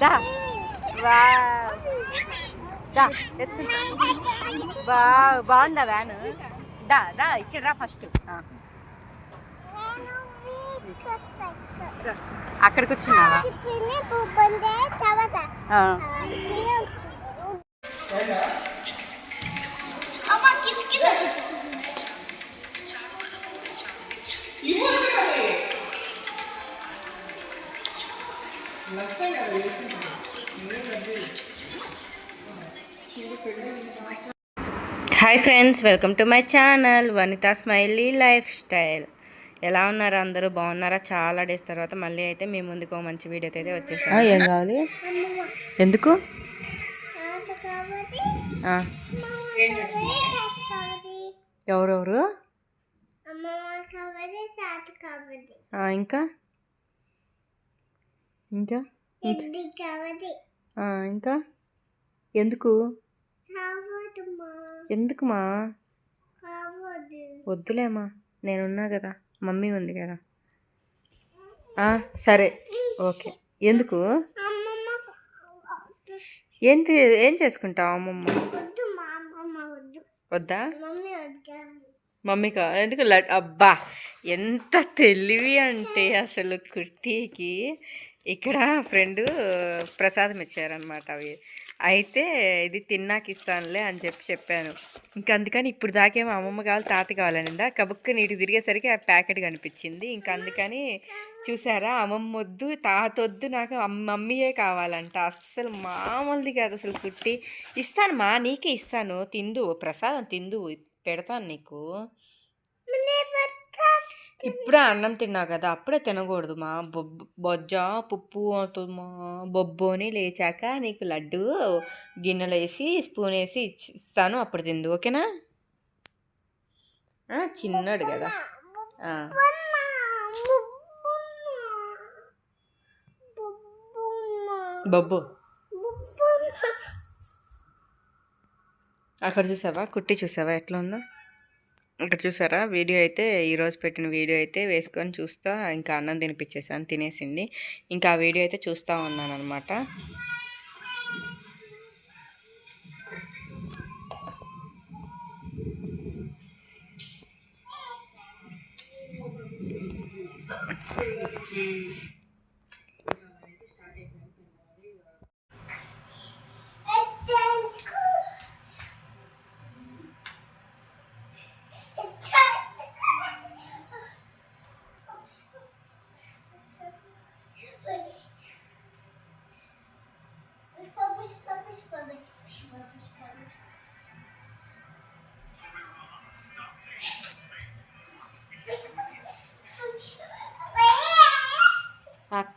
దా. వా. దా బా బాగుందా వ్యాను? దా దా ఇక్కడ రా ఫస్ట్. అక్కడ కూర్చున్నావా? ఆ. Hi friends welcome to my channel Vanitha smiley lifestyle. ఎలా ఉన్నారు అందరూ? బాగున్నారా? చాలా డేస్ తర్వాత మళ్ళీ అయితే మీ ముందుకు మంచి వీడియో అయితే వచ్చేసాం ఏం కావాలి? ఎందుకు? ఎవరెవరు? ఇంకా? ఇంకా? ఇంకా? ఎందుకు? ఎందుకుమా? వద్దులేమా నేనున్నా కదా మమ్మీ ఉంది కదా. సరే ఓకే. ఎందుకు? ఏం ఏం చేసుకుంటావు అమ్మమ్మ? వద్దా మమ్మీకా? ఎందుకు అబ్బా ఎంత తెలివి అంటే అసలు కుర్తీకి ఇక్కడ ఫ్రెండ్ ప్రసాదం ఇచ్చారనమాట అవి. అయితే ఇది తిన్నాక ఇస్తానులే అని చెప్పి చెప్పాను. ఇంకా అందుకని ఇప్పుడు దాకేమో అమ్మమ్మ కావాలి తాత కావాలనిందా కబుక్క నీటి తిరిగేసరికి ఆ ప్యాకెట్ కనిపించింది. ఇంకా అందుకని చూసారా అమ్మమ్మ వద్దు తాత వద్దు నాకు మమ్మీయే కావాలంట. అస్సలు మామూలుది కాదు అసలు కుట్టి ఇస్తాను మా నీకే ఇస్తాను. తిందు ప్రసాదం తిందు పెడతాను నీకు. ఇప్పుడే అన్నం తిన్నా కదా అప్పుడే తినకూడదు మా. బొబ్బు బొజ్జ పుప్పు అవుతుంది మా. బొబ్బు అని లేచాక నీకు లడ్డు గిన్నెలు వేసి స్పూన్ వేసి ఇచ్చి- ఇస్తాను అప్పుడు తిందు. ఓకేనా? చిన్నాడు కదా. బొబ్బు. అక్కడ చూసావా? కుట్టి చూసావా? ఎట్లా ఉందో? ఇక్కడ చూసారా? వీడియో అయితే ఈరోజు పెట్టిన వీడియో అయితే వేసుకొని చూస్తా ఇంకా అన్నం తినిపించేసాను తినేసింది. ఇంకా ఆ వీడియో అయితే చూస్తూ ఉన్నాను అనమాట ఆ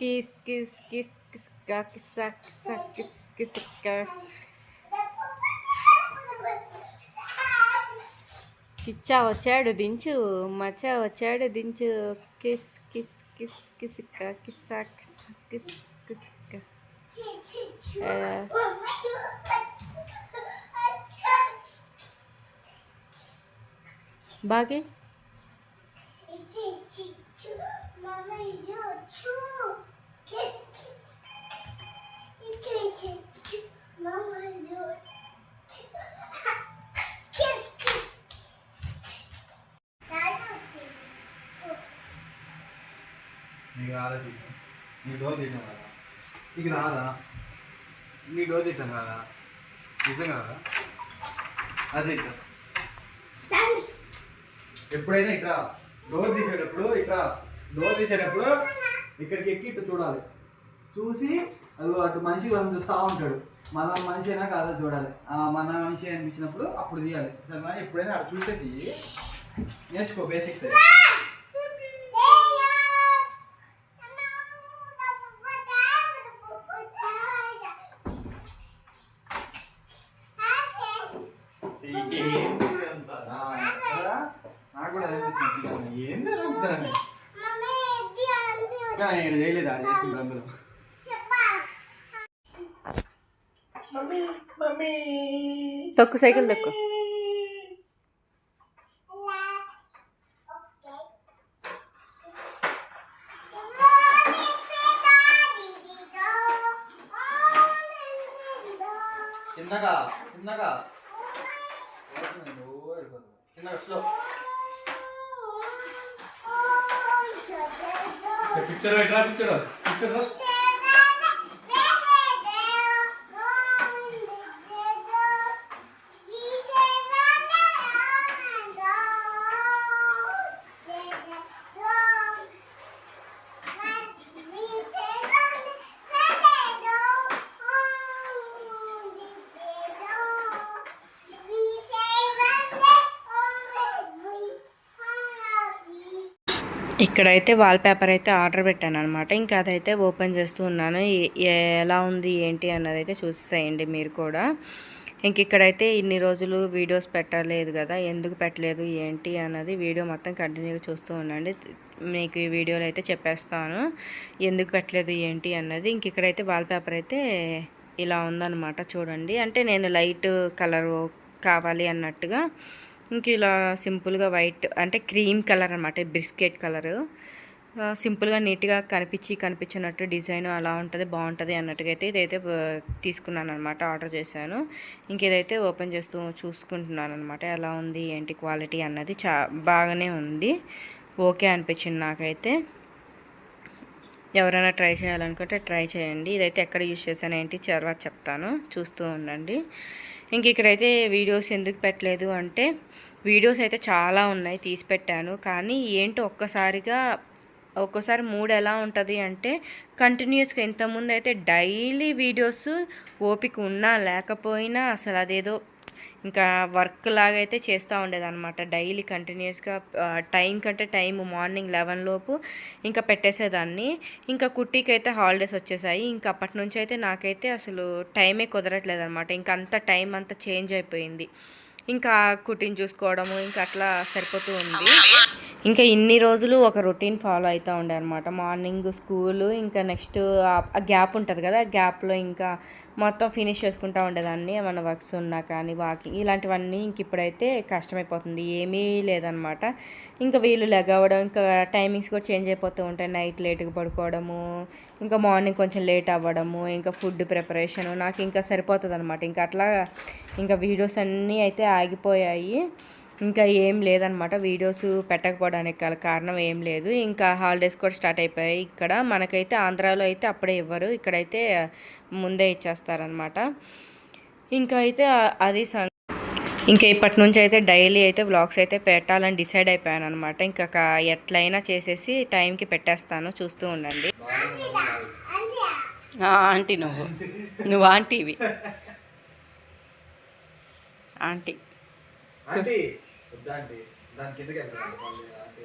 కిస్ కిస్ కిస్ కిస్ కా కిస్సా కిస్సా కిస్ కిస్ కా కిచ్చా వచ్చాడు దించు మచ్చా వచ్చాడు దించు కిస్ కిస్ కిస్ కిస్ కా కిస్సా కిస్ కిస్ కిస్ కా ఆ, బాగే నీకు రాదా నీ డోర్ తీయటం కదా నీకు రాదా? నీ డోర్ తీయటం కదా నిజం కదా అది ఎప్పుడైనా ఇట్లా డోర్ తీసేటప్పుడు ఇట్లా డోర్ తీసేటప్పుడు ఇక్కడికి ఎక్కి ఇట్టు చూడాలి. చూసి అది అటు మనిషి మనం చూస్తూ ఉంటాడు. మన మనిషి అయినా కాదా చూడాలి. మన మనిషి అనిపించినప్పుడు అప్పుడు తీయాలి. సరేనా? ఎప్పుడైనా అటు చూసే తీయి నేర్చుకో బేసిక్స్ నాకు కూడా అదే అనిపించింది ఏంది అనిపిస్తుంది ఇక్కడ చేయలేదు? చేసుకుంటారు అందరూ. తొక్కు సైకిల్ తొక్కు. చిన్నగా చిన్నగా పోతుంది, ఓ వెళ్ళిపోతుంది. చిన్నగా స్లో పిక్చర్ ఎట్లా పిక్చర్ ఇక్కడైతే వాల్ పేపర్ అయితే ఆర్డర్ పెట్టాను అనమాట ఇంకా అదైతే ఓపెన్ చేస్తూ ఉన్నాను. ఏ- ఎలా ఉంది ఏంటి అన్నది అయితే చూసేయండి మీరు కూడా. ఇంక ఇక్కడైతే ఇన్ని రోజులు వీడియోస్ పెట్టలేదు కదా ఎందుకు పెట్టలేదు ఏంటి అన్నది వీడియో మొత్తం కంటిన్యూగా చూస్తూ ఉండండి. మీకు ఈ వీడియోలో అయితే చెప్పేస్తాను. ఎందుకు పెట్టలేదు ఏంటి అన్నది. ఇంక ఇక్కడైతే వాల్ పేపర్ అయితే ఇలా ఉందన్నమాట చూడండి. అంటే నేను లైట్ కలర్ కావాలి అన్నట్టుగా ఇంక ఇలా సింపుల్గా వైట్ అంటే క్రీమ్ కలర్ అనమాట బిస్కెట్ కలరు. సింపుల్గా నీట్గా కనిపించి కనిపించినట్టు డిజైన్ అలా ఉంటుంది బాగుంటుంది అన్నట్టుగా అయితే ఇదైతే తీసుకున్నాను అనమాట ఆర్డర్ చేశాను. ఇంకేదైతే ఓపెన్ చేస్తూ చూసుకుంటున్నాను అనమాట ఎలా ఉంది ఏంటి క్వాలిటీ అన్నది చా బాగానే ఉంది. ఓకే అనిపించింది నాకైతే. ఎవరైనా ట్రై చేయాలనుకుంటే ట్రై చేయండి. ఇదైతే ఎక్కడ యూజ్ చేశాను ఏంటి తర్వాత చెప్తాను చూస్తూ ఉండండి. ఇంక ఇక్కడైతే వీడియోస్ ఎందుకు పెట్టలేదు అంటే వీడియోస్ అయితే చాలా ఉన్నాయి తీసి పెట్టాను. కానీ ఏంటో ఒక్కసారిగా ఒక్కోసారి మూడ్ ఎలా ఉంటుంది అంటే కంటిన్యూస్గా ఇంతకుముందు అయితే డైలీ వీడియోస్ ఓపిక ఉన్నా లేకపోయినా అసలు అదేదో ఇంకా వర్క్ లాగా అయితే చేస్తూ ఉండేదన్నమాట. డైలీ కంటిన్యూస్గా టైం కంటే టైం మార్నింగ్ లెవెన్ లోపు ఇంకా పెట్టేసేదాన్ని. ఇంకా కుట్టికి అయితే హాలిడేస్ వచ్చేసాయి. ఇంకా అప్పటి నుంచి అయితే నాకైతే అసలు టైమే కుదరట్లేదు అనమాట ఇంకా అంత టైం అంతా చేంజ్ అయిపోయింది. ఇంకా కుట్టిని చూసుకోవడము ఇంకా అట్లా సరిపోతూ ఉంది. ఇంకా ఇన్ని రోజులు ఒక రొటీన్ ఫాలో అవుతూ ఉండే అనమాట మార్నింగ్ స్కూలు ఇంకా నెక్స్ట్ ఆ గ్యాప్ ఉంటుంది కదా ఆ గ్యాప్లో ఇంకా మొత్తం ఫినిష్ చేసుకుంటూ ఉండేదాన్ని. ఏమైనా వర్క్స్ ఉన్నా కానీ వాకింగ్ ఇలాంటివన్నీ ఇంక ఇప్పుడైతే కష్టమైపోతుంది. ఏమీ లేదనమాట. ఇంకా వీళ్ళు లెగవడం ఇంకా టైమింగ్స్ కూడా చేంజ్ అయిపోతూ ఉంటాయి. నైట్ లేట్గా పడుకోవడము ఇంకా మార్నింగ్ కొంచెం లేట్ అవ్వడము ఇంకా ఫుడ్ ప్రిపరేషన్ నాకు ఇంకా సరిపోతుంది అనమాట ఇంకా అట్లా ఇంకా వీడియోస్ అన్నీ అయితే ఆగిపోయాయి. ఇంకా ఏం లేదనమాట వీడియోస్ పెట్టకపోవడానికి గల కారణం ఏం లేదు. ఇంకా హాలిడేస్ కూడా స్టార్ట్ అయిపోయాయి. ఇక్కడ మనకైతే ఆంధ్రాలో అయితే అప్పుడే ఇవ్వరు. ఇక్కడైతే ముందే ఇచ్చేస్తారనమాట ఇంకా అయితే అది సం ఇంకా ఇప్పటి నుంచి అయితే డైలీ అయితే బ్లాగ్స్ అయితే పెట్టాలని డిసైడ్ అయిపోయాను అనమాట ఇంకా ఎట్లయినా చేసేసి టైంకి పెట్టేస్తాను. చూస్తూ ఉండండి. ఆంటీ నువ్వు. నువ్వు ఆంటీవి. ఆంటీ. దాని కిందకి వెళ్తాను మళ్ళీ ఆంటీ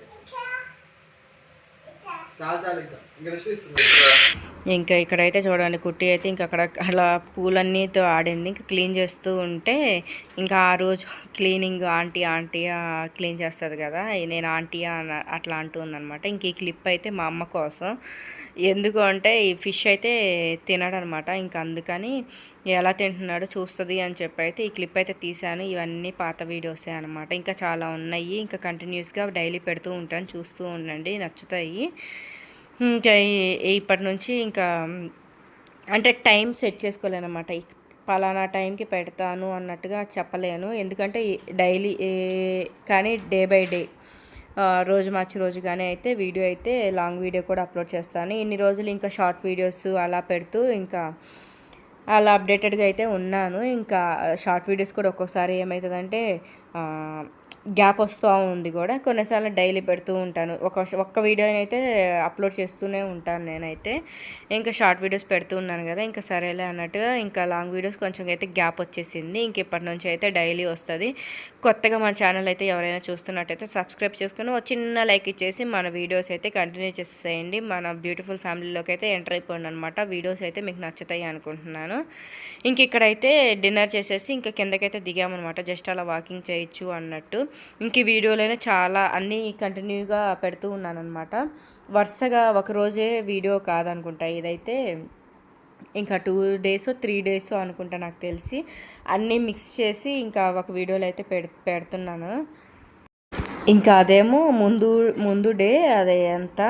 చాలు చాలు ఇంకా. ఇంకా రెస్ట్ తీసుకుంటాం ఇంకా ఇక్కడైతే చూడండి కుట్టి అయితే ఇంకా అక్కడ అలా పూలన్నీతో ఆడింది. ఇంకా క్లీన్ చేస్తూ ఉంటే ఇంకా ఆ రోజు క్లీనింగ్ ఆంటీ ఆంటీ క్లీన్ చేస్తుంది కదా నేను ఆంటీ అన అట్లా అంటుందన్నమాట ఇంక ఈ క్లిప్ అయితే మా అమ్మ కోసం ఎందుకు అంటే ఈ ఫిష్ అయితే తినడు అనమాట ఇంకా అందుకని ఎలా తింటున్నాడో చూస్తుంది అని చెప్పి అయితే ఈ క్లిప్ అయితే తీశాను. ఇవన్నీ పాత వీడియోసే అనమాట. ఇంకా చాలా ఉన్నాయి. ఇంకా కంటిన్యూస్గా డైలీ పెడుతూ ఉంటాను. చూస్తూ ఉండండి. నచ్చుతాయి. ఇంకా ఇప్పటి నుంచి ఇంకా అంటే టైం సెట్ చేసుకోలేనమాట. పలానా టైంకి పెడతాను అన్నట్టుగా చెప్పలేను. ఎందుకంటే డైలీ కానీ డే బై డే రోజు మార్చి రోజుగానే అయితే వీడియో అయితే లాంగ్ వీడియో కూడా అప్లోడ్ చేస్తాను. ఇన్ని రోజులు ఇంకా షార్ట్ వీడియోస్ అలా పెడుతూ ఇంకా అలా అప్డేటెడ్గా అయితే ఉన్నాను. ఇంకా షార్ట్ వీడియోస్ కూడా ఒక్కోసారి ఏమవుతుందంటే గ్యాప్ వస్తూ ఉంది కూడా. కొన్నిసార్లు డైలీ పెడుతూ ఉంటాను. ఒక ఒక్క వీడియోని అయితే అప్లోడ్ చేస్తూనే ఉంటాను నేనైతే. ఇంకా షార్ట్ వీడియోస్ పెడుతూ ఉన్నాను కదా ఇంకా సరేలే అన్నట్టుగా ఇంకా లాంగ్ వీడియోస్ కొంచెం అయితే గ్యాప్ వచ్చేసింది. ఇంక ఇప్పటి నుంచి అయితే డైలీ వస్తుంది. కొత్తగా మన ఛానల్ అయితే ఎవరైనా చూస్తున్నట్టయితే సబ్స్క్రైబ్ చేసుకుని ఒక చిన్న లైక్ ఇచ్చేసి మన వీడియోస్ అయితే కంటిన్యూ చేసేయండి. మన బ్యూటిఫుల్ ఫ్యామిలీలోకి అయితే ఎంటర్ అయిపోయింది అనమాట వీడియోస్ అయితే మీకు నచ్చుతాయి అనుకుంటున్నాను. ఇంక ఇక్కడైతే డిన్నర్ చేసేసి ఇంకా కిందకైతే దిగామన్నమాట. జస్ట్ అలా వాకింగ్ చేయొచ్చు అన్నట్టు. ఇంక వీడియోలైనా చాలా అన్నీ కంటిన్యూగా పెడుతూ ఉన్నాను అనమాట వరుసగా ఒక రోజే వీడియో కాదనుకుంటా. ఇదైతే ఇంకా టూ డేస్ త్రీ డేస్ అనుకుంటా నాకు తెలిసి అన్నీ మిక్స్ చేసి ఇంకా ఒక వీడియోలో అయితే పెడ్ పెడుతున్నాను. ఇంకా అదేమో ముందు ముందు డే అదే ఎంత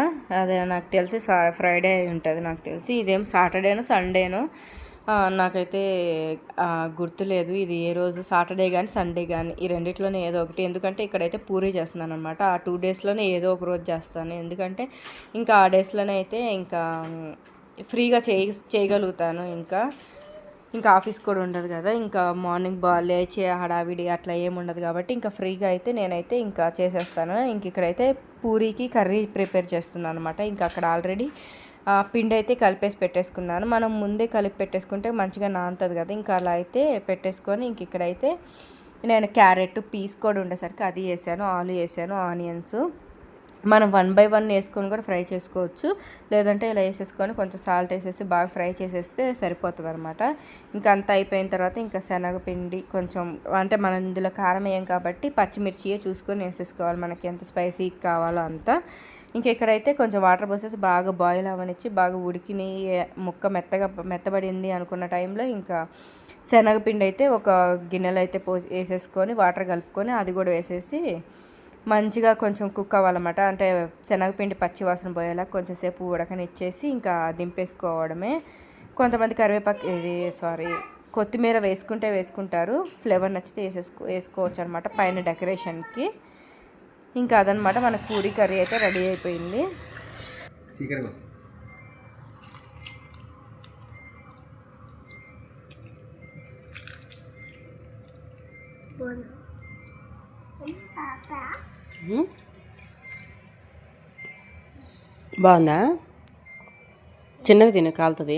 అదే నాకు తెలిసి ఫ్రైడే ఉంటుంది నాకు తెలిసి. ఇదేమో సాటర్డేనో సండేనో నాకైతే గుర్తులేదు. ఇది ఏ రోజు? సాటర్డే కానీ సండే కానీ ఈ రెండిట్లోనే ఏదో ఒకటి. ఎందుకంటే ఇక్కడైతే పూరి చేస్తున్నాను అనమాట ఆ టూ డేస్లోనే ఏదో ఒక రోజు చేస్తాను. ఎందుకంటే ఇంకా ఆ డేస్లోనే అయితే ఇంకా ఫ్రీగా చేయ చేయగలుగుతాను ఇంకా. ఇంకా ఆఫీస్ కూడా ఉండదు కదా. ఇంకా మార్నింగ్ బా లేచి హడావిడి అట్లా ఏమి ఉండదు కాబట్టి ఇంకా ఫ్రీగా అయితే నేనైతే ఇంకా చేసేస్తాను. ఇంక ఇక్కడైతే పూరీకి కర్రీ ప్రిపేర్ చేస్తున్నాను అనమాట ఇంకా అక్కడ ఆల్రెడీ పిండి అయితే కలిపేసి పెట్టేసుకున్నాను. మనం ముందే కలిపి పెట్టేసుకుంటే మంచిగా నానుతుంది కదా. ఇంకా అలా అయితే పెట్టేసుకొని ఇంక ఇక్కడైతే నేను క్యారెట్ పీస్ కూడా ఉండేసరికి అది వేసాను ఆలు వేసాను ఆనియన్స్. మనం వన్ బై వన్ వేసుకొని కూడా ఫ్రై చేసుకోవచ్చు. లేదంటే ఇలా వేసేసుకొని కొంచెం సాల్ట్ వేసేసి బాగా ఫ్రై చేసేస్తే సరిపోతుంది అనమాట ఇంకా అంతా అయిపోయిన తర్వాత ఇంకా శనగపిండి కొంచెం అంటే మనం ఇందులో కారం వేయం కాబట్టి పచ్చిమిర్చియే చూసుకొని వేసేసుకోవాలి. మనకి ఎంత స్పైసీ కావాలో అంత. ఇంక ఇక్కడైతే కొంచెం వాటర్ పోసేసి బాగా బాయిల్ అవ్వనిచ్చి బాగా ఉడికిని ముక్క మెత్తగా మెత్తబడింది అనుకున్న టైంలో ఇంకా శనగపిండి అయితే ఒక గిన్నెలో అయితే పో వేసేసుకొని వాటర్ కలుపుకొని అది కూడా వేసేసి మంచిగా కొంచెం కుక్ అవ్వాలన్నమాట. అంటే శనగపిండి పచ్చి వాసన పోయేలా కొంచెం సేపు ఉడకనిచ్చేసి ఇంకా దింపేసుకోవడమే. కొంతమంది కరివేపాకు ఇది సారీ కొత్తిమీర వేసుకుంటే వేసుకుంటారు. ఫ్లేవర్ నచ్చితే వేసేసుకో వేసుకోవచ్చు అనమాట పైన డెకరేషన్కి. ఇంకా అదనమాట మన పూరి కర్రీ అయితే రెడీ అయిపోయింది. బాగుందా? చిన్నగా తిను కాలుతుంది.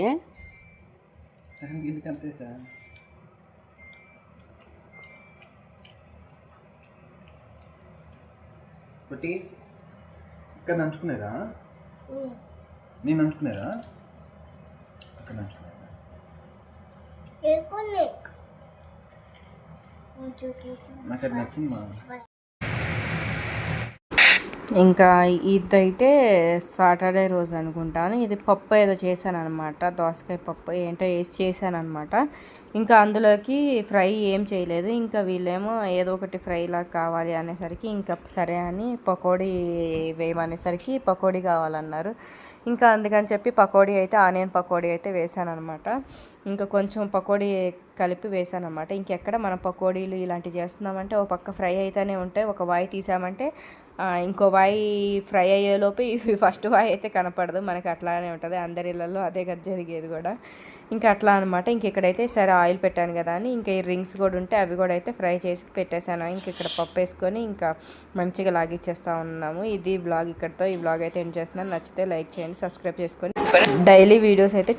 ఒకటి. ఇక్కడ నంచుకునేదా? నేను నంచుకునేదా? అక్కడ నంచుకునేదా? నాకు. అది నచ్చింది మా ఇంకా ఇదైతే సాటర్డే రోజు అనుకుంటాను. ఇది పప్పు ఏదో చేశాను అనమాట దోసకాయ పప్పు ఏంటో వేసి చేశాను అనమాట ఇంకా అందులోకి ఫ్రై ఏం చేయలేదు. ఇంకా వీళ్ళేమో ఏదో ఒకటి ఫ్రైలా కావాలి అనేసరికి ఇంకా సరే అని పకోడీ వేయమనేసరికి పకోడీ కావాలన్నారు. ఇంకా అందుకని చెప్పి పకోడీ అయితే ఆనియన్ పకోడీ అయితే వేసాను అనమాట ఇంకా కొంచెం పకోడీ కలిపి వేసాను అనమాట ఇంకెక్కడ మనం పకోడీలు ఇలాంటివి చేస్తున్నామంటే ఒక పక్క ఫ్రై అయితేనే ఉంటాయి ఒక వాయి తీసామంటే ఇంకో వాయి ఫ్రై అయ్యేలోపు ఇవి ఫస్ట్ వాయి అయితే కనపడదు. మనకి అట్లానే ఉంటుంది. అందరి ఇళ్ళల్లో అదే కదా జరిగేది కూడా. ఇంకా అట్లా అనమాట ఇంక ఇక్కడైతే సరే ఆయిల్ పెట్టాను కదా అని ఇంకా ఈ రింగ్స్ కూడా ఉంటే అవి కూడా అయితే ఫ్రై చేసి పెట్టేశాను. ఇంక ఇక్కడ పప్పు వేసుకొని ఇంకా మంచిగా లాగిచ్చేస్తూ ఉన్నాము. ఇది బ్లాగ్ ఇక్కడితో ఈ బ్లాగ్ అయితే ఎండ్ చేస్తున్నాను. నచ్చితే లైక్ చేయండి సబ్స్క్రైబ్ చేసుకొని. డైలీ వీడియోస్ అయితే